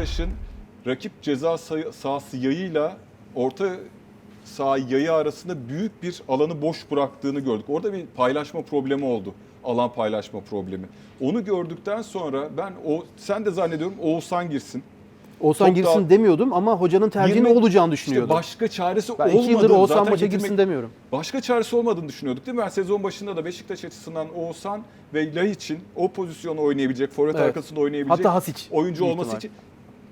Beşiktaş'ın rakip ceza sahası yayıyla orta saha yayı arasında büyük bir alanı boş bıraktığını gördük. Orada bir paylaşma problemi oldu. Alan paylaşma problemi. Onu gördükten sonra ben o sen de zannediyorum Oğuzhan girsin. Oğuzhan girsin demiyordum ama hocanın tercihinin 20 olacağını İşte düşünüyordum. başka çaresi ben olmadığını yıldır Oğuzhan maça getirmek- girsin demiyorum. Başka çaresi olmadığını düşünüyorduk değil mi? Ben sezon başında da Beşiktaş açısından Oğuzhan ve Lay için o pozisyonu oynayabilecek, forvet Evet. arkasında oynayabilecek Hatta Hasic. oyuncu olması ihtimal. için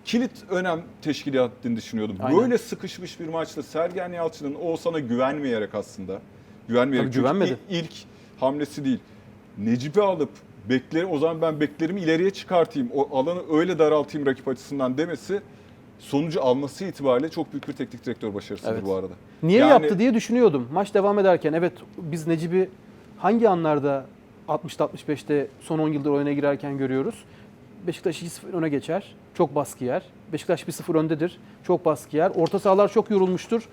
kilit önem teşkil ettiğini düşünüyordum. Aynen. Böyle sıkışmış bir maçta Sergen Yalçın'ın Oğuzhan'a güvenmeyerek aslında, güvenmeyerek Tabii çünkü güvenmedi. ilk, ilk hamlesi değil. Necip'i alıp bekleri o zaman ben beklerimi ileriye çıkartayım, o alanı öyle daraltayım rakip açısından demesi sonucu alması itibariyle çok büyük bir teknik direktör başarısıdır Evet. bu arada. Niye Yani- yaptı diye düşünüyordum. Maç devam ederken evet biz Necip'i hangi anlarda 60-65'te son 10 yıldır oyuna girerken görüyoruz. Beşiktaş 2-0 öne geçer. Çok baskı yer. Beşiktaş 1-0 öndedir. Çok baskı yer. Orta sahalar çok yorulmuştur.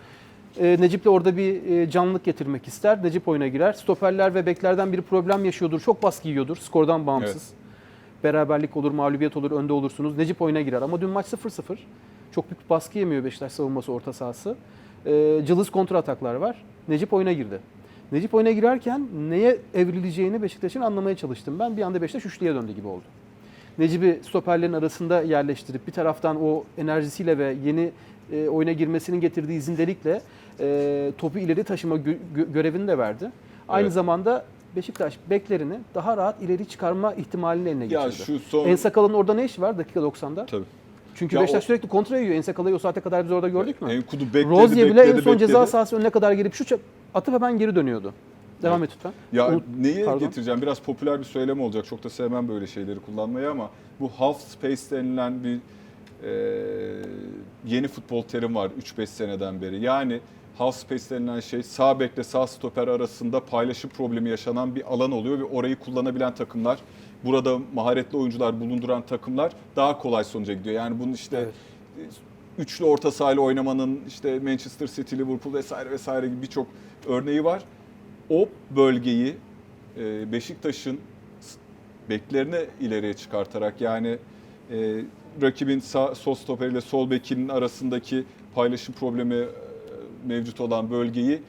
Ee, Necip de orada bir e, canlılık getirmek ister. Necip oyuna girer. Stoperler ve beklerden biri problem yaşıyordur. Çok baskı yiyordur skordan bağımsız. Beraberlik olur, mağlubiyet olur, önde olursunuz. Necip oyuna girer. Ama dün maç 0-0. Çok büyük baskı yemiyor Beşiktaş savunması orta sahası. Ee, cılız kontra ataklar var. Necip oyuna girdi. Necip oyuna girerken neye evrileceğini Beşiktaş'ın anlamaya çalıştım. Ben bir anda Beşiktaş üçlüye döndü gibi oldu. Necip'i stoperlerin arasında yerleştirip bir taraftan o enerjisiyle ve yeni e, oyuna girmesinin getirdiği zindelikle e, topu ileri taşıma gö- gö- görevini de verdi. Aynı Evet. zamanda Beşiktaş beklerini daha rahat ileri çıkarma ihtimalini eline Ya şu son Ensakala'nın orada ne işi var dakika 90'da? tabii. Çünkü Ya Beşiktaş o- sürekli kontra yiyor. Ensakala'yı o saate kadar biz orada gördük mü? Enkudu bekledi, Rozier bile bekledi, en son bekledi. ceza sahası önüne kadar gelip şu ça- atıp hemen geri dönüyordu. Devam et lütfen. Ya Unut- neyi Pardon. getireceğim? Biraz popüler bir söylem olacak. Çok da sevmem böyle şeyleri kullanmayı ama bu half space denilen bir e, yeni futbol terim var 3-5 seneden beri. Yani half space denilen şey sağ bekle sağ stoper arasında paylaşım problemi yaşanan bir alan oluyor ve orayı kullanabilen takımlar burada maharetli oyuncular bulunduran takımlar daha kolay sonuca gidiyor. Yani bunun işte Evet. üçlü orta sahayla oynamanın işte Manchester City, Liverpool vesaire vesaire gibi birçok örneği var. O bölgeyi e, Beşiktaş'ın beklerini ileriye çıkartarak yani e, rakibin sağ, sol stoperiyle sol bekinin arasındaki paylaşım problemi e, mevcut olan bölgeyi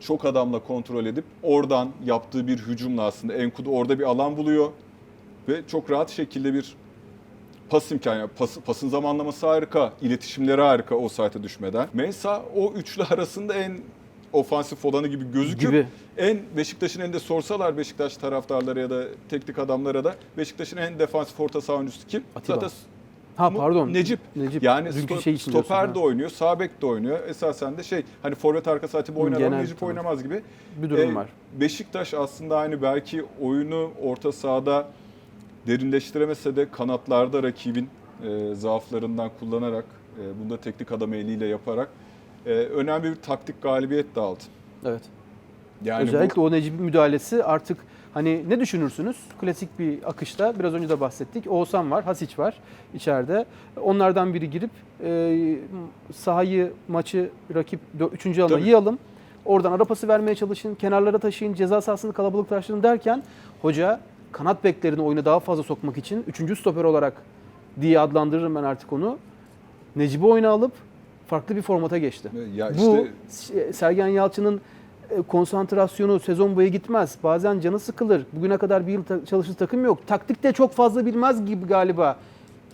çok adamla kontrol edip oradan yaptığı bir hücumla aslında Enkudu orada bir alan buluyor ve çok rahat şekilde bir pas imkanı, pas, pasın zamanlaması harika, iletişimleri harika o saate düşmeden. Mensah o üçlü arasında en ofansif olanı gibi gözüküp Gibi. en Beşiktaş'ın en de sorsalar Beşiktaş taraftarları ya da teknik adamlara da Beşiktaş'ın en defansif orta saha oyuncusu kim? Atiba. Zaten Ha pardon. Necip. Necip. Yani Dünkü sto- şey stoper de oynuyor, sağ bek de oynuyor. Esasen de şey hani forvet arkası Atiba oynar ama Necip tamam. oynamaz gibi. Bir durum E, var. Beşiktaş aslında hani belki oyunu orta sahada derinleştiremese de kanatlarda rakibin e, zaaflarından kullanarak, e, bunu da teknik adam eliyle yaparak e, önemli bir taktik galibiyet de aldı. Evet. Yani Özellikle o Necip'in müdahalesi artık hani ne düşünürsünüz? Klasik bir akışta biraz önce de bahsettik. Oğuzhan var, Hasic var içeride. Onlardan biri girip e, sahayı, maçı rakip 3. alana Tabii. yığalım. Oradan ara pası vermeye çalışın, kenarlara taşıyın, ceza sahasını kalabalıklaştırın derken hoca kanat beklerini oyuna daha fazla sokmak için 3. stoper olarak diye adlandırırım ben artık onu. Necip'i oyuna alıp farklı bir formata geçti. bu ya Bu işte Sergen Yalçın'ın e, konsantrasyonu sezon boyu gitmez. Bazen canı sıkılır. Bugüne kadar bir yıl ta- çalıştığı takım yok. Taktikte çok fazla bilmez gibi galiba.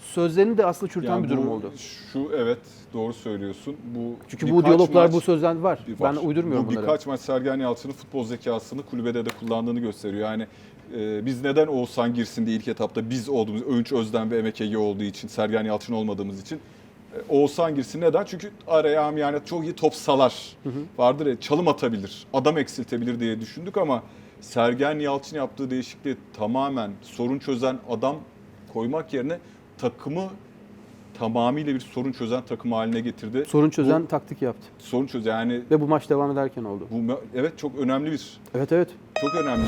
Sözlerini de aslında çürüten yani bir durum bu- oldu. Şu evet doğru söylüyorsun. Bu Çünkü bu diyaloglar maç- bu sözler var. var. Ben uydurmuyorum Bu bunları. birkaç maç Sergen Yalçın'ın futbol zekasını kulübede de kullandığını gösteriyor. Yani e, biz neden Oğuzhan girsin diye ilk etapta biz olduğumuz, Öğünç Özden ve Ege olduğu için, Sergen Yalçın olmadığımız için Oğuzhan girsin. Neden? Çünkü araya yani çok iyi top salar. Vardır ya çalım atabilir, adam eksiltebilir diye düşündük ama Sergen Yalçın yaptığı değişikliği tamamen sorun çözen adam koymak yerine takımı tamamıyla bir sorun çözen takım haline getirdi. Sorun çözen Bu taktik yaptı. sorun çöz yani Ve bu maç devam ederken oldu. bu evet çok önemli bir Evet evet. çok önemli.